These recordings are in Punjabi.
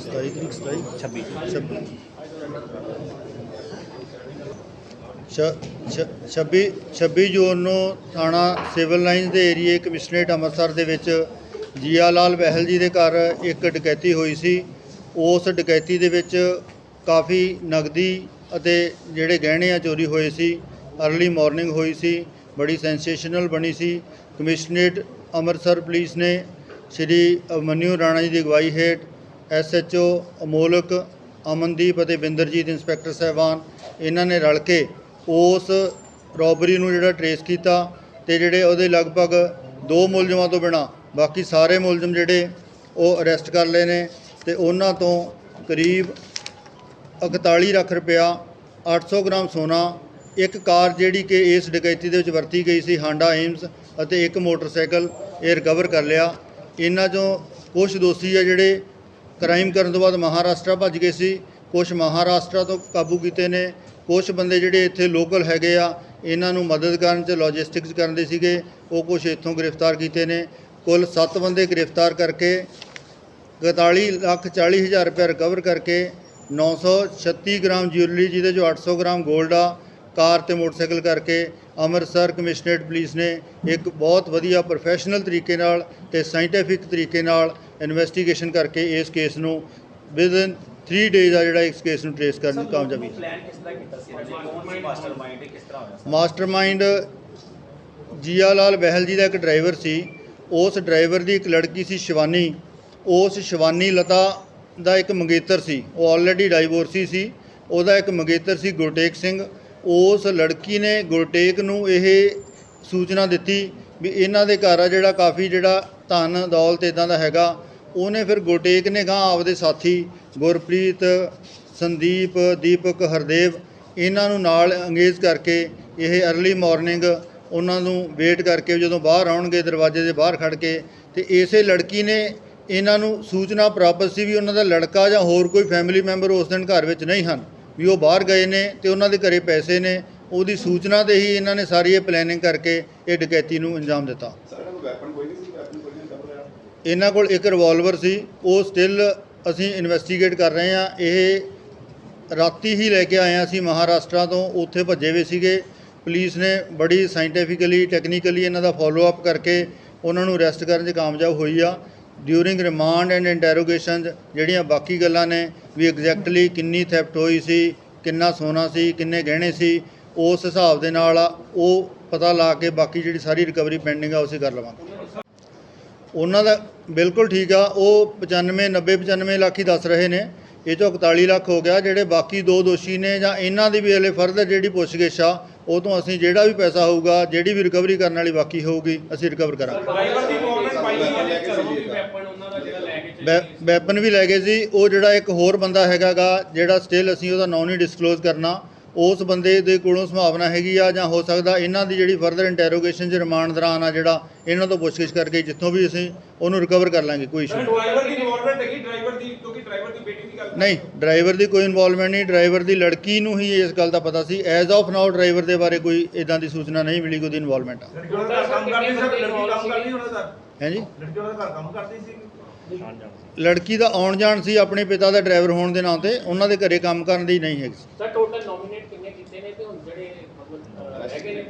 ਸਤਾਈ ਤਰੀਕ ਸਤਾਈ? 26 ਛੱਬੀ। ਛ- ਛ- ਛੱਬੀ 26 ਜੂਨ ਨੂੰ ਥਾਣਾ ਸਿਵਲ ਲਾਈਨਸ ਦੇ ਏਰੀਏ ਕਮਿਸ਼ਨਰੇਟ ਅੰਮ੍ਰਿਤਸਰ ਦੇ ਵਿੱਚ ਜੀਆ ਲਾਲ ਬਹਿਲ ਜੀ ਦੇ ਘਰ ਇੱਕ ਡਕੈਤੀ ਹੋਈ ਸੀ। ਉਸ ਡਕੈਤੀ ਦੇ ਵਿੱਚ ਕਾਫੀ ਨਗਦੀ ਅਤੇ ਜਿਹੜੇ ਗਹਿਣੇ ਆ ਚੋਰੀ ਹੋਏ ਸੀ। ਅਰਲੀ ਮਾਰਨਿੰਗ ਹੋਈ ਸੀ। ਬੜੀ ਸੈਂਸੇਸ਼ਨਲ ਬਣੀ ਸੀ। ਕਮਿਸ਼ਨਰੇਟ ਅੰਮ੍ਰਿਤਸਰ ਪੁਲਿਸ ਨੇ ਸ਼੍ਰੀ ਅਮਨਿਊ ਰਾਣਾ ਜੀ ਦੀ ਅਗਵਾਈ ਹੇਠ ਐਸਐਚਓ ਅਮੋਲਕ, ਅਮਨਦੀਪ ਅਤੇ ਬਿੰਦਰਜੀਤ ਇੰਸਪੈਕਟਰ ਸਾਹਿਬਾਨ ਇਹਨਾਂ ਨੇ ਰਲ ਕੇ ਉਸ ਰੋਬਰੀ ਨੂੰ ਜਿਹੜਾ ਟਰੇਸ ਕੀਤਾ ਤੇ ਜਿਹੜੇ ਉਹਦੇ ਲਗਭਗ ਦੋ ਮੁਲਜ਼ਮਾਂ ਤੋਂ ਬਿਨਾ ਬਾਕੀ ਸਾਰੇ ਮੁਲਜ਼ਮ ਜਿਹੜੇ ਉਹ ਅਰੈਸਟ ਕਰ ਲਏ ਨੇ ਤੇ ਉਹਨਾਂ ਤੋਂ ਕਰੀਬ 41 ਲੱਖ ਰੁਪਇਆ 800 ਗ੍ਰਾਮ ਸੋਨਾ ਇੱਕ ਕਾਰ ਜਿਹੜੀ ਕਿ ਇਸ ਡਕੈਤੀ ਦੇ ਵਿੱਚ ਵਰਤੀ ਗਈ ਸੀ ਹਾਂਡਾ ਏਮਸ ਅਤੇ ਇੱਕ ਮੋਟਰਸਾਈਕਲ ਇਹ ਰਿਕਵਰ ਕਰ ਲਿਆ। ਇਹਨਾਂ ਚੋਂ ਕੁਝ ਦੋਸ਼ੀ ਆ ਜਿਹੜੇ ਕ੍ਰਾਈਮ ਕਰਨ ਤੋਂ ਬਾਅਦ ਮਹਾਰਾਸ਼ਟਰ ਭੱਜ ਗਏ ਸੀ। ਕੁਝ ਮਹਾਰਾਸ਼ਟਰ ਤੋਂ ਕਾਬੂ ਕੀਤੇ ਨੇ। ਕੁਝ ਬੰਦੇ ਜਿਹੜੇ ਇੱਥੇ ਲੋਕਲ ਹੈਗੇ ਆ, ਇਹਨਾਂ ਨੂੰ ਮਦਦ ਕਰਨ ਚ ਲੌਜਿਸਟਿਕਸ ਕਰਨ ਦੇ ਸੀਗੇ, ਉਹ ਕੁਝ ਇੱਥੋਂ ਗ੍ਰਿਫਤਾਰ ਕੀਤੇ ਨੇ। ਕੁੱਲ 7 ਬੰਦੇ ਗ੍ਰਿਫਤਾਰ ਕਰਕੇ 41 ਲੱਖ 40 ਹਜ਼ਾਰ ਰੁਪਏ ਰਿਕਵਰ ਕਰਕੇ 936 ਗ੍ਰਾਮ ਜਿਊਲਰੀ ਜਿਹਦੇ ਚੋਂ 800 ਗ੍ਰਾਮ 골ਡ ਆ ਕਾਰ ਤੇ ਮੋਟਰਸਾਈਕਲ ਕਰਕੇ ਅੰਮ੍ਰਿਤਸਰ ਕਮਿਸ਼ਨਰੇਟ ਪੁਲਿਸ ਨੇ ਇੱਕ ਬਹੁਤ ਵਧੀਆ ਪ੍ਰੋਫੈਸ਼ਨਲ ਤਰੀਕੇ ਨਾਲ ਤੇ ਸਾਇੰਟੀਫਿਕ ਤਰੀਕੇ ਨਾਲ ਇਨਵੈਸਟੀਗੇਸ਼ਨ ਕਰਕੇ ਇਸ ਕੇਸ ਨੂੰ ਵਿਦਨ 3 ਡੇਜ਼ ਆ ਜਿਹੜਾ ਇਸ ਕੇਸ ਨੂੰ ਟ੍ਰੇਸ ਕਰਨ ਦੀ ਕਾਮਯਾਬੀ? ਮਾਸਟਰਮਾਈਂਡ ਜੀਆ ਲਾਲ ਬਹਿਲ ਜੀ ਦਾ ਇੱਕ ਡਰਾਈਵਰ ਸੀ। ਉਸ ਡਰਾਈਵਰ ਦੀ ਇੱਕ ਲੜਕੀ ਸੀ ਸ਼ਿਵਾਨੀ। ਉਸ ਸ਼ਿਵਾਨੀ ਲਤਾ ਦਾ ਇੱਕ ਮੰਗੇਤਰ ਸੀ। ਉਹ ਆਲਰੇਡੀ ਡਾਈਵੋਰਸੀ ਸੀ। ਉਹਦਾ ਇੱਕ ਮੰਗੇਤਰ ਸੀ ਗੁਰਟੇਕ ਸਿੰਘ। ਉਸ ਲੜਕੀ ਨੇ ਗੁਰਟੇਕ ਨੂੰ ਇਹ ਸੂਚਨਾ ਦਿੱਤੀ ਵੀ ਇਹਨਾਂ ਦੇ ਘਰ ਆ ਜਿਹੜਾ ਕਾਫੀ ਜਿਹੜਾ ਧਨ ਦੌਲਤ ਇਦਾਂ ਦਾ ਹੈਗਾ, ਉਹਨੇ ਫਿਰ ਗੁਰਟੇਕ ਨੇ ਗਾਂ ਆਪਦੇ ਸਾਥੀ ਗੁਰਪ੍ਰੀਤ, ਸੰਦੀਪ, ਦੀਪਕ, ਹਰਦੇਵ ਇਹਨਾਂ ਨੂੰ ਨਾਲ ਅੰਗੇਜ ਕਰਕੇ ਇਹ ਅਰਲੀ ਮਾਰਨਿੰਗ ਉਹਨਾਂ ਨੂੰ ਵੇਟ ਕਰਕੇ ਜਦੋਂ ਬਾਹਰ ਆਉਣਗੇ, ਦਰਵਾਜ਼ੇ ਦੇ ਬਾਹਰ ਖੜ ਕੇ ਤੇ ਇਸੇ ਲੜਕੀ ਨੇ ਇਹਨਾਂ ਨੂੰ ਸੂਚਨਾ ਪ੍ਰਾਪਤ ਸੀ ਵੀ ਉਹਨਾਂ ਦਾ ਲੜਕਾ ਜਾਂ ਹੋਰ ਕੋਈ ਫੈਮਿਲੀ ਮੈਂਬਰ ਉਸ ਦਿਨ ਘਰ ਵਿੱਚ ਨਹੀਂ ਹਨ। ਵੀ ਉਹ ਬਾਹਰ ਗਏ ਨੇ ਤੇ ਉਹਨਾਂ ਦੇ ਘਰੇ ਪੈਸੇ ਨੇ, ਉਹਦੀ ਸੂਚਨਾ ਤੇ ਹੀ ਇਹਨਾਂ ਨੇ ਸਾਰੀ ਇਹ ਪਲੈਨਿੰਗ ਕਰਕੇ ਇਹ ਡਕੈਤੀ ਨੂੰ ਅੰਜਾਮ ਦਿੱਤਾ। ਇਹਨਾਂ ਕੋਲ ਇੱਕ ਰਿਵਾਲਵਰ ਸੀ, ਉਹ ਸਟਿਲ ਅਸੀਂ ਇਨਵੈਸਟੀਗੇਟ ਕਰ ਰਹੇ ਹਾਂ। ਇਹ ਰਾਤੀ ਹੀ ਲੈ ਕੇ ਆਏ ਹਾਂ ਅਸੀਂ ਮਹਾਰਾਸ਼ਟਰ ਤੋਂ, ਉੱਥੇ ਭੱਜੇ ਹੋਏ ਸੀਗੇ। ਪੁਲਿਸ ਨੇ ਬੜੀ ਸਾਇੰਟੀਫਿਕਲੀ ਟੈਕਨੀਕਲੀ ਇਹਨਾਂ ਦਾ ਫਾਲੋ ਅਪ ਕਰਕੇ ਉਹਨਾਂ ਨੂੰ ਅਰੈਸਟ ਕਰਨ 'ਚ ਕਾਮਯਾਬ ਹੋਈ ਆ। ਡਿਊਰਿੰਗ ਰਿਮਾਂਡ ਐਂਡ ਇੰਟਰੋਗੇਸ਼ਨ ਜਿਹੜੀਆਂ ਬਾਕੀ ਗੱਲਾਂ ਨੇ, ਵੀ ਐਗਜ਼ੈਕਟਲੀ ਕਿੰਨੀ ਥੈਫਟ ਹੋਈ ਸੀ, ਕਿੰਨਾ ਸੋਨਾ ਸੀ, ਕਿੰਨੇ ਗਹਿਣੇ ਸੀ, ਉਸ ਹਿਸਾਬ ਦੇ ਨਾਲ ਉਹ ਪਤਾ ਲਾ ਕੇ ਬਾਕੀ ਜਿਹੜੀ ਸਾਰੀ ਰਿਕਵਰੀ ਪੈਂਡਿੰਗ ਆ, ਉਸੇ ਕਰ ਲਵਾਂਗੇ। ਉਹਨਾਂ ਦਾ ਬਿਲਕੁਲ ਠੀਕ ਆ, ਉਹ 95 90 95 ਲੱਖ ਹੀ ਦੱਸ ਰਹੇ ਨੇ। ਇਹ ਚੋਂ 41 ਲੱਖ ਹੋ ਗਿਆ, ਜਿਹੜੇ ਬਾਕੀ ਦੋ ਦੋਸ਼ੀ ਨੇ ਜਾਂ ਇਹਨਾਂ ਦੀ ਵੀ ਹਲੇ ਫਰਦਰ ਜਿਹੜੀ ਪੁੱਛਗਿੱਛ ਆ, ਉਹ ਤੋਂ ਅਸੀਂ ਜਿਹੜਾ ਵੀ ਪੈਸਾ ਹੋਊਗਾ, ਜਿਹੜੀ ਵੀ ਰਿਕਵਰੀ ਕਰਨ ਵਾਲੀ ਬਾਕੀ ਹੋਊਗੀ, ਅਸੀਂ ਰਿਕਵਰ ਕਰਾਂਗੇ। ਵੈਪਨ ਵੀ ਲੈ ਗਏ ਸੀ। ਉਹ ਜਿਹੜਾ ਇੱਕ ਹੋਰ ਬੰਦਾ ਹੈਗਾਗਾ ਜਿਹੜਾ ਸਟਿਲ ਅਸੀਂ ਉਹਦਾ ਨਾਂ ਨਹੀਂ ਡਿਸਕਲੋਜ਼ ਕਰਨਾ ਉਸ ਬੰਦੇ ਦੇ ਕੋਲੋਂ ਸੰਭਾਵਨਾ ਹੈਗੀ ਆ ਜਾਂ ਹੋ ਸਕਦਾ ਇਹਨਾਂ ਦੀ ਜਿਹੜੀ ਫਰਦਰ ਇੰਟਰੋਗੇਸ਼ਨ ਚ ਰਿਮਾਂਡ ਦੌਰਾਨ ਆ ਜਿਹੜਾ ਇਹਨਾਂ ਤੋਂ ਪੁੱਛਗਿੱਛ ਕਰਕੇ ਜਿੱਥੋਂ ਵੀ ਅਸੀਂ ਉਹਨੂੰ ਰਿਕਵਰ ਕਰ ਲਾਂਗੇ ਕੋਈ ਇਸ਼ੂ ਨਹੀਂ। ਡਰਾਈਵਰ ਦੀ ਇਨਵੋਲਵਮੈਂਟ ਹੈਗੀ ਡਰਾਈਵਰ ਦੀ ਕਿਉਂਕਿ ਡਰਾਈਵਰ ਦੀ ਬੇਟੀ ਦੀ ਗੱਲ ਨਹੀਂ ਡਰਾਈਵਰ ਦੀ ਕੋਈ ਇਨਵੋਲਵਮੈਂਟ ਨਹੀਂ ਡਰਾਈਵਰ ਦੀ ਲੜਕੀ ਨੂੰ ਹੀ ਇਸ ਗੱਲ ਦਾ ਪਤਾ ਸੀ। ਐਜ਼ ਆਫ ਨਾਓ ਡਰਾਈਵਰ ਦੇ ਬਾਰੇ ਕੋਈ ਇਦਾਂ ਦੀ ਸੂਚਨਾ ਨਹੀਂ ਮਿਲੀ ਕਿ ਉਹਦੀ ਇਨਵੋਲਵਮੈਂਟ ਆ। ਲੜਕੀ ਉਹਨਾਂ ਦਾ ਕੰਮ ਕਰਦੀ ਸੀ ਲੜਕੀ ਕੰਮ ਕਰਦੀ ਉਹਨਾਂ ਦਾ। ਹੈ ਜੀ? ਲੜਕੀ ਉਹਨਾਂ ਦਾ ਘਰ ਕੰਮ ਕਰਦੀ ਸੀ। ਲੜਕੀ ਦਾ ਆਉਣ ਜਾਣ ਸੀ ਆਪਣੇ ਪਿਤਾ ਦਾ ਡਰਾਈਵਰ ਹੋਣ ਦੇ ਨਾਂ ਤੇ ਉਹਨਾਂ ਦੇ ਘਰੇ ਕੰਮ ਕਰਨ ਦੀ ਨਹੀਂ ਹੈਗੀ ਸੀ। ਸਰ ਟੋਟਲ ਨੋਮੀਨੇਟ ਕਿੰਨੇ ਕੀਤੇ ਨੇ ਤੇ ਹੁਣ ਜਿਹੜੇ ਨੇ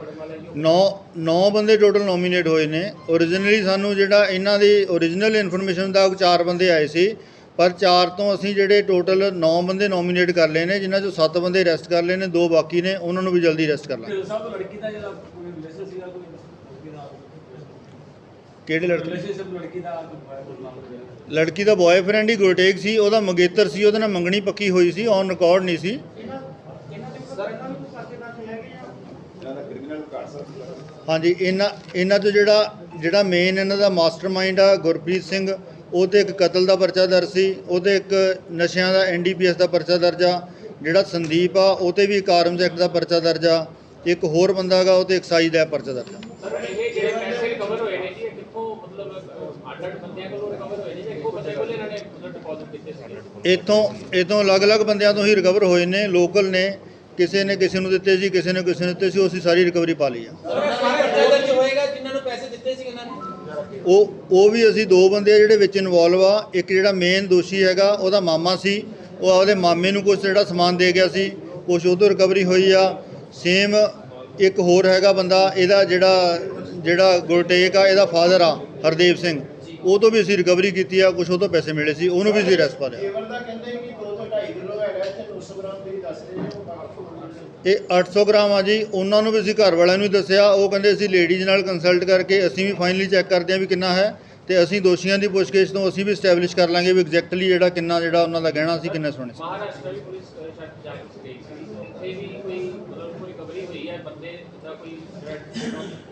ਨੌ ਨੌ ਬੰਦੇ ਟੋਟਲ ਨੋਮੀਨੇਟ ਹੋਏ ਨੇ। ਓਰੀਜਨਲੀ ਸਾਨੂੰ ਜਿਹੜਾ ਇਹਨਾਂ ਦੀ ਓਰੀਜਨਲ ਇਨਫੋਰਮੇਸ਼ਨ ਦਾ ਚਾਰ ਬੰਦੇ ਆਏ ਸੀ ਪਰ ਚਾਰ ਤੋਂ ਅਸੀਂ ਜਿਹੜੇ ਟੋਟਲ 9 ਬੰਦੇ ਨੋਮੀਨੇਟ ਕਰ ਲਏ ਨੇ ਜਿਨ੍ਹਾਂ ਚੋਂ 7 ਬੰਦੇ ਅਰੈਸਟ ਕਰ ਲਏ ਨੇ ਦੋ ਬਾਕੀ ਨੇ ਉਹਨਾਂ ਨੂੰ ਵੀ ਜਲਦੀ ਅਰੈਸਟ ਕਰ ਲਾਂਗੇ। ਢਿੱਲ ਸਾਹਿਬ ਤੋਂ ਲੜਕੀ ਦਾ ਜਿਹੜਾ ਕੋਈ ਰਿਲੇਸ਼ਨ ਸੀਗਾ ਕੋਈ ਲੜਕੀ ਦਾ ਕਿਹੜੇ ਲੜਕੀ? ਲੜਕੀ ਦਾ ਬॉयਫ੍ਰੈਂਡ ਹੀ ਗੁਰਟੇਕ ਸੀ ਉਹਦਾ ਮੰਗੇਤਰ ਸੀ ਉਹਦੇ ਨਾਲ ਮੰਗਣੀ ਪੱਕੀ ਹੋਈ ਸੀ ਔਨ ਰਿਕਾਰਡ ਨਹੀਂ ਸੀ। ਹਾਂਜੀ ਇਹਨਾਂ ਇਹਨਾਂ ਤੋਂ ਜਿਹੜਾ ਜਿਹੜਾ ਮੇਨ ਇਹਨਾਂ ਦਾ ਮਾਸਟਰਮਾਈਂਡ ਆ ਗੁਰਪ੍ਰੀਤ ਸਿੰਘ ਉਹ ਤੇ ਇੱਕ ਕਤਲ ਦਾ ਪਰਚਾ ਦਰਜ ਸੀ ਉਹਦੇ ਇੱਕ ਨਸ਼ਿਆਂ ਦਾ ਐਨਡੀਪੀਐਸ ਦਾ ਪਰਚਾ ਦਰਜ ਆ। ਜਿਹੜਾ ਸੰਦੀਪ ਆ ਉਹ ਤੇ ਵੀ ਇੱਕ ਆਰਮਸ ਐਕਟ ਦਾ ਪਰਚਾ ਦਰਜ ਆ। ਇੱਕ ਹੋਰ ਬੰਦਾ ਹੈਗਾ ਉਹ ਤੇ ਐਕਸਾਈਜ਼ ਦਾ ਪਰਚਾ ਦਰਜ ਆ ਸਰ ਇਹ ਜਿਹੜੇ ਪੈਸੇ ਰਿਕਵਰ ਹੋਏ ਨੇ ਜੀ ਇਹ ਕਿੱਥੋਂ ਮਤਲਬ ਅੱਡ ਅੱਡ ਬੰਦਿਆਂ ਕੋਲੋਂ ਰਿਕਵਰ ਹੋਏ ਨੇ ਜਾਂ ਇੱਕੋ ਬੰਦੇ ਕੋਲ ਇਹਨਾਂ ਨੇ ਮਤਲਬ ਡਿਪੋਜ਼ਿਟ ਕੀਤੇ ਸੀ ਇਥੋਂ ਇਥੋਂ ਅਲੱਗ-ਅਲੱਗ ਬੰਦਿਆਂ ਤੋਂ ਹੀ ਰਿਕਵਰ ਹੋਏ ਨੇ ਲੋਕਲ ਨੇ, ਕਿਸੇ ਨੇ ਕਿਸੇ ਨੂੰ ਦਿੱਤੇ ਸੀ, ਕਿਸੇ ਨੇ ਕਿਸੇ ਨੂੰ ਦਿੱਤੇ ਸੀ, ਉਹ ਅਸੀਂ ਸਾਰੀ ਰਿਕਵਰੀ ਪਾ ਲਈ ਆ। ਉਹ ਉਹ ਵੀ ਅਸੀਂ ਦੋ ਬੰਦੇ ਜਿਹੜੇ ਵਿੱਚ ਇਨਵੋਲਵ ਆ, ਇੱਕ ਜਿਹੜਾ ਮੇਨ ਦੋਸ਼ੀ ਹੈਗਾ, ਉਹਦਾ ਮਾਮਾ ਸੀ, ਉਹ ਆਪਦੇ ਮਾਮੇ ਨੂੰ ਕੁਝ ਜਿਹੜਾ ਸਮਾਨ ਦੇ ਗਿਆ ਸੀ ਕੁਝ ਉਹ ਰਿਕਵਰੀ ਹੋਈ ਆ ਸੇਮ ਇੱਕ ਹੋਰ ਹੈਗਾ ਬੰਦਾ, ਇਹਦਾ ਜਿਹੜਾ ਜਿਹੜਾ ਗੁਰਟੇਕ ਆ, ਇਹਦਾ ਫਾਦਰ ਆ, ਹਰਦੇਵ ਸਿੰਘ। ਉਹ ਤੋਂ ਵੀ ਅਸੀਂ ਰਿਕਵਰੀ ਕੀਤੀ ਆ ਕੁਝ ਉਹ ਤੋਂ ਪੈਸੇ ਮਿਲੇ ਸੀ ਉਹਨੂੰ ਵੀ ਅਸੀਂ ਅਰੈਸਟ ਪਾ ਲਿਆ। ਕੇਵਲ ਦਾ ਕਹਿੰਦੇ ਕਿ 2 ਤੋਂ 2.5 ਕਿਲੋ ਹੈਗਾ ਤੇ 900 ਗ੍ਰਾਮ ਦੱਸ ਰਹੇ ਇਹ 800 ਗ੍ਰਾਮ ਆ ਜੀ ਉਹਨਾਂ ਨੂੰ ਵੀ ਅਸੀਂ ਘਰ ਵਾਲਿਆਂ ਨੂੰ ਦੱਸਿਆ ਉਹ ਕਹਿੰਦੇ ਅਸੀਂ ਲੇਡੀਜ਼ ਨਾਲ ਕੰਸਲਟ ਕਰਕੇ ਅਸੀਂ ਵੀ ਫਾਈਨਲੀ ਚੈੱਕ ਕਰਦੇ ਹਾਂ ਵੀ ਕਿੰਨਾ ਹੈ ਤੇ ਅਸੀਂ ਦੋਸ਼ੀਆਂ ਦੀ ਪੁੱਛਗਿੱਛ ਤੋਂ ਅਸੀਂ ਵੀ ਸਟੈਬਲਿਸ਼ ਕਰ ਲਾਂਗੇ ਵੀ ਐਗਜ਼ੈਕਟਲੀ ਜਿਹੜਾ ਕਿੰਨਾ ਜਿਹੜਾ ਉਹਨਾਂ ਦਾ ਗਹਿਣਾ ਸੀ ਕਿੰਨੇ ਸੋਨੇ ਸੀ। ਮਹਾਰਾਸ਼ਟਰ ਦੀ ਪੁਲਿਸ ਅਹ, ਸ਼ਾਇਦ ਜਾ ਕੇ ਗਈ ਸੀ। ਉੱਥੇ ਵੀ ਕੋਈ ਮਤਲਬ ਕੋਈ ਰਿਕਵਰੀ ਹੋਈ ਹੈ ਬੰਦੇ ਦਾ ਕੋਈ ਟਿਪ ਆਫ ਲੱਗਾ ਹੈ?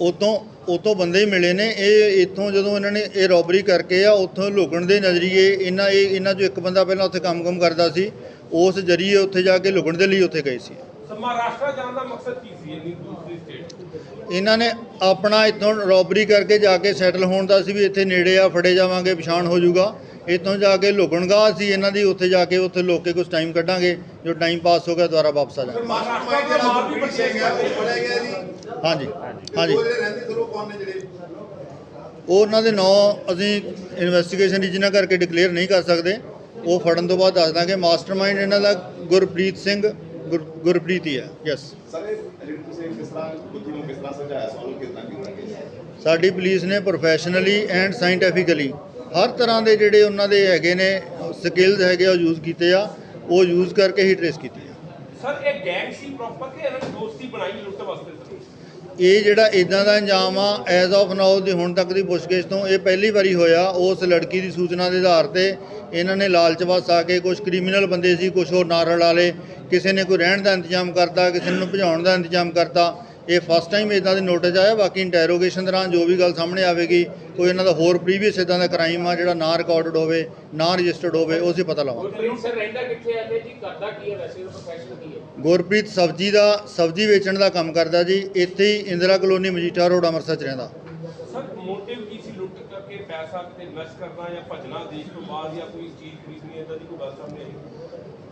ਉਤੋਂ ਉਤੋਂ ਬੰਦੇ ਹੀ ਮਿਲੇ ਨੇ। ਇਹ ਇੱਥੋਂ ਜਦੋਂ ਇਹਨਾਂ ਨੇ ਇਹ ਰੋਬਰੀ ਕਰਕੇ ਆ ਉੱਥੋਂ ਲੁਕਣ ਦੇ ਨਜ਼ਰੀਏ ਇਹਨਾਂ ਇਹ ਇਹਨਾਂ ਚੋਂ ਇੱਕ ਬੰਦਾ ਪਹਿਲਾਂ ਉੱਥੇ ਕੰਮ-ਕੰਮ ਕਰਦਾ ਸੀ। ਉਸ ਜਰੀਏ ਉੱਥੇ ਜਾ ਕੇ ਲੁਕਣ ਦੇ ਲਈ ਉੱਥੇ ਗਏ ਸੀ। ਸਰ ਮਹਾਰਾਸ਼ਟਰ ਜਾਣ ਦਾ ਮਕਸਦ ਕੀ ਸੀ ਇੰਨੀ ਦੂਸਰੀ ਸਟੇਟ ਇਹਨਾਂ ਨੇ ਆਪਣਾ ਇੱਥੋਂ ਰੋਬਰੀ ਕਰਕੇ ਜਾ ਕੇ ਸੈਟਲ ਹੋਣ ਦਾ ਸੀ ਵੀ ਇੱਥੇ ਨੇੜੇ ਆ ਫੜੇ ਜਾਵਾਂਗੇ ਪਛਾਣ ਹੋ ਜਾਊਗਾ। ਇੱਥੋਂ ਜਾ ਕੇ ਲੁਕਣਗਾ ਸੀ ਇਹਨਾਂ ਦੀ ਉੱਥੇ ਜਾ ਕੇ ਉੱਥੇ ਲੋਕ ਕੇ ਕੁਝ ਟਾਈਮ ਕੱਢਾਂਗੇ। ਜੋ ਟਾਈਮ ਪਾਸ ਹੋ ਗਿਆ ਦੁਬਾਰਾ ਵਾਪਸ ਆ ਜਾਵਾਂਗੇ ਦਾ ਹਾਂਜੀ। ਹਾਂਜੀ। ਉਹ ਜਿਹੜੇ ਰਹਿੰਦੇ ਥਰੂ ਕੌਣ ਨੇ ਜਿਹੜੇ? ਉਹ ਉਹਨਾਂ ਦੇ ਨਾਂ ਅਸੀਂ ਇਨਵੈਸਟੀਗੇਸ਼ਨ ਜਿਨ੍ਹਾਂ ਕਰਕੇ ਡਿਕਲੇਅਰ ਨਹੀਂ ਕਰ ਸਕਦੇ ਉਹ ਫੜਨ ਤੋਂ ਬਾਅਦ ਦੱਸ ਦਾਂਗੇ। ਮਾਸਟਰਮਾਈਂਡ ਇਹਨਾਂ ਦਾ ਗੁਰਪ੍ਰੀਤ ਸਿੰਘ ਗੁਰ- ਗੁਰਪ੍ਰੀਤ ਹੀ ਹੈ ਯੈਸ ਸਾਡੀ ਪੁਲਿਸ ਨੇ ਪ੍ਰੋਫੈਸ਼ਨਲੀ ਐਂਡ ਸਾਇੰਟੀਫਿਕਲੀ ਹਰ ਤਰ੍ਹਾਂ ਦੇ ਜਿਹੜੇ ਉਹਨਾਂ ਦੇ ਹੈਗੇ ਨੇ ਸਕਿੱਲਸ ਹੈਗੇ ਆ ਉਹ ਯੂਜ਼ ਕੀਤੇ ਆ। ਉਹ ਯੂਜ਼ ਕਰਕੇ ਹੀ ਟ੍ਰੇਸ ਕੀਤੀ ਆ। ਸਰ ਇਹ ਗੈਂਗ ਸੀ ਪ੍ਰੋਪਰ ਕਿ ਇਹਨਾਂ ਨੇ ਦੋਸਤੀ ਬਣਾਈ ਲੁੱਟ ਵਾਸਤੇ? ਇਹ ਜਿਹੜਾ ਇਦਾਂ ਦਾ ਇੰਜਾਮ ਆ ਐਜ਼ ਆਫ ਨਾਓ ਦੀ ਹੁਣ ਤੱਕ ਦੀ ਪੁੱਛਗਿੱਛ ਤੋਂ ਇਹ ਪਹਿਲੀ ਵਾਰੀ ਹੋਇਆ, ਉਸ ਲੜਕੀ ਦੀ ਸੂਚਨਾ ਦੇ ਆਧਾਰ ਤੇ ਇਹਨਾਂ ਨੇ ਲਾਲਚ ਵਸ ਆ ਕੇ ਕੁਝ ਕ੍ਰਿਮੀਨਲ ਬੰਦੇ ਸੀ ਕੁਝ ਹੋਰ ਨਾਰਲ ਵਾਲੇ ਕਿਸੇ ਨੇ ਕੋਈ ਰਹਿਣ ਦਾ ਇੰਤਜ਼ਾਮ ਕਰਤਾ, ਕਿਸੇ ਨੂੰ ਭਜਾਉਣ ਦਾ ਇੰਤਜ਼ਾਮ ਕਰਤਾ ਇਹ ਫਸਟ ਟਾਈਮ ਇਦਾਂ ਦੇ ਨੋਟਿਸ ਆਇਆ ਬਾਕੀ ਇੰਟਰੋਗੇਸ਼ਨ ਦੌਰਾਨ ਜੋ ਵੀ ਗੱਲ ਸਾਹਮਣੇ ਆਵੇਗੀ ਕੋਈ ਇਹਨਾਂ ਦਾ ਹੋਰ ਪ੍ਰੀਵੀਅਸ ਇਦਾਂ ਦਾ ਕ੍ਰਾਈਮ ਆ ਜਿਹੜਾ ਨਾ ਰਿਕਾਰਡਡ ਹੋਵੇ ਨਾ ਰਜਿਸਟਰਡ ਹੋਵੇ ਉਹ ਅਸੀਂ ਪਤਾ ਲਵਾਂਗੇ। ਗੁਰਪ੍ਰੀਤ ਸਰ ਰਹਿੰਦਾ ਕਿੱਥੇ ਹੈ ਤੇ ਜੀ ਕਰਦਾ ਕੀ ਹੈ ਵੈਸੇ ਪ੍ਰੋਫੈਸ਼ਨ ਕੀ ਹੈ ਗੁਰਪ੍ਰੀਤ ਸਬਜ਼ੀ ਦਾ ਸਬਜ਼ੀ ਵੇਚਣ ਦਾ ਕੰਮ ਕਰਦਾ ਜੀ ਇੱਥੇ ਹੀ ਇੰਦਰਾ ਕਲੋਨੀ ਮਜੀਠਾ ਰੋਡ ਅੰਮ੍ਰਿਤਸਰ ਚ ਰਹਿੰਦਾ। ਸਰ ਮੋਟਿਵ ਕੀ ਸੀ ਲੁੱਟ ਕਰਕੇ ਪੈਸਾ ਕਿਤੇ ਇਨਵੈਸਟ ਕਰਨਾ ਜਾਂ ਭੱਜਣਾ ਦੇਸ਼ ਤੋਂ ਬਾਅਦ ਜਾਂ ਕੋਈ ਚੀਜ਼ ਖਰੀਦਣੀ ਇਦਾਂ ਦੀ ਕੋਈ ਗੱਲ ਸਾਹਮਣੇ ਆਈ?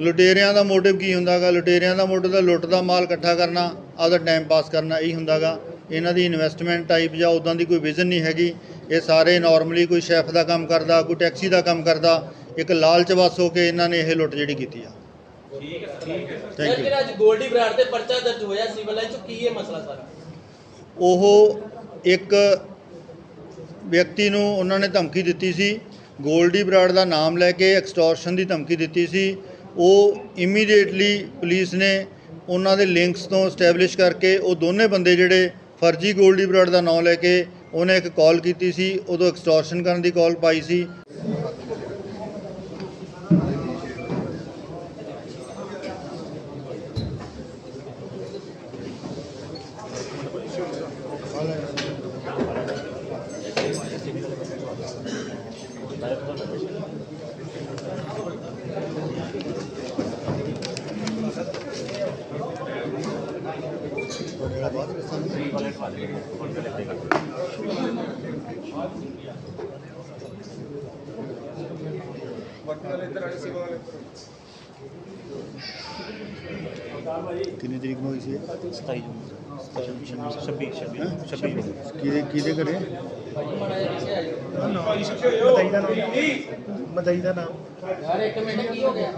ਲੁਟੇਰਿਆਂ ਦਾ ਮੋਟਿਵ ਕੀ ਹੁੰਦਾਗਾ? ਲੁਟੇਰਿਆਂ ਦਾ ਮੋਟਿਵ ਤਾਂ ਲੁੱਟ ਦਾ ਮਾਲ ਇਕੱਠਾ ਕਰਨਾ ਆਪਦਾ ਟਾਈਮ ਪਾਸ ਕਰਨਾ ਇਹੀ ਹੁੰਦਾਗਾ। ਇਹਨਾਂ ਦੀ ਇਨਵੈਸਟਮੈਂਟ ਟਾਈਪ ਜਾਂ ਉਦਾਂ ਦੀ ਕੋਈ ਵਿਜ਼ਨ ਨਹੀਂ ਹੈਗੀ। ਇਹ ਸਾਰੇ ਨਾਰਮਲੀ ਕੋਈ ਸ਼ੈਫ ਦਾ ਕੰਮ ਕਰਦਾ ਕੋਈ ਟੈਕਸੀ ਦਾ ਕੰਮ ਕਰਦਾ ਇੱਕ ਲਾਲਚ ਵਸ ਹੋ ਕੇ ਇਹਨਾਂ ਨੇ ਇਹ ਲੁੱਟ ਜਿਹੜੀ ਕੀਤੀ ਆ। ਠੀਕ ਹੈ ਠੀਕ ਹੈ। ਥੈਂਕ ਸਰ ਯੂ ਜਿਹੜਾ ਅੱਜ ਗੋਲਡੀ ਬਰਾੜ ਤੇ ਪਰਚਾ ਦਰਜ ਹੋਇਆ ਸਿਵਲ ਲਾਈਨ ਚ ਕੀ ਹੈ ਮਸਲਾ ਸਾਰਾ? ਉਹ ਇੱਕ ਵਿਅਕਤੀ ਨੂੰ ਉਹਨਾਂ ਨੇ ਧਮਕੀ ਦਿੱਤੀ ਸੀ। ਗੋਲਡੀ ਬਰਾੜ ਦਾ ਨਾਮ ਲੈ ਕੇ ਐਕਸਟੋਰਸ਼ਨ ਦੀ ਧਮਕੀ ਦਿੱਤੀ ਸੀ। ਉਹ ਇਮੀਡੀਏਟਲੀ ਪੁਲਿਸ ਨੇ ਉਹਨਾਂ ਦੇ ਲਿੰਕਸ ਤੋਂ ਸਟੈਬਲਿਸ਼ ਕਰਕੇ ਉਹ ਦੋਨੇ ਬੰਦੇ ਜਿਹੜੇ ਫਰਜ਼ੀ ਗੋਲਡੀ ਬਰਾਡ ਦਾ ਨਾਮ ਲੈ ਕੇ ਉਹਨੇ ਇੱਕ ਕਾਲ ਕੀਤੀ ਸੀ, ਉਦੋਂ ਐਕਸਟੋਰਸ਼ਨ ਕਰਨ ਦੀ ਕਾਲ ਪਾਈ ਸੀ। ਕਿੰਨੀ ਤਰੀਕ ਨੂੰ ਹੋਈ ਸੀ? 27 ਜੂਨ 26 26 26 ਕਿਹਦੇ ਕਿਹਦੇ ਘਰੇ? ਮਦਈ ਦਾ ਨਾਮ। ਯਾਰ ਇੱਕ ਮਿੰਟ ਕੀ ਹੋ ਗਿਆ?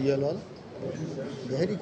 ਜੀਆ ਲਾਲ ਗਹਿਰੀ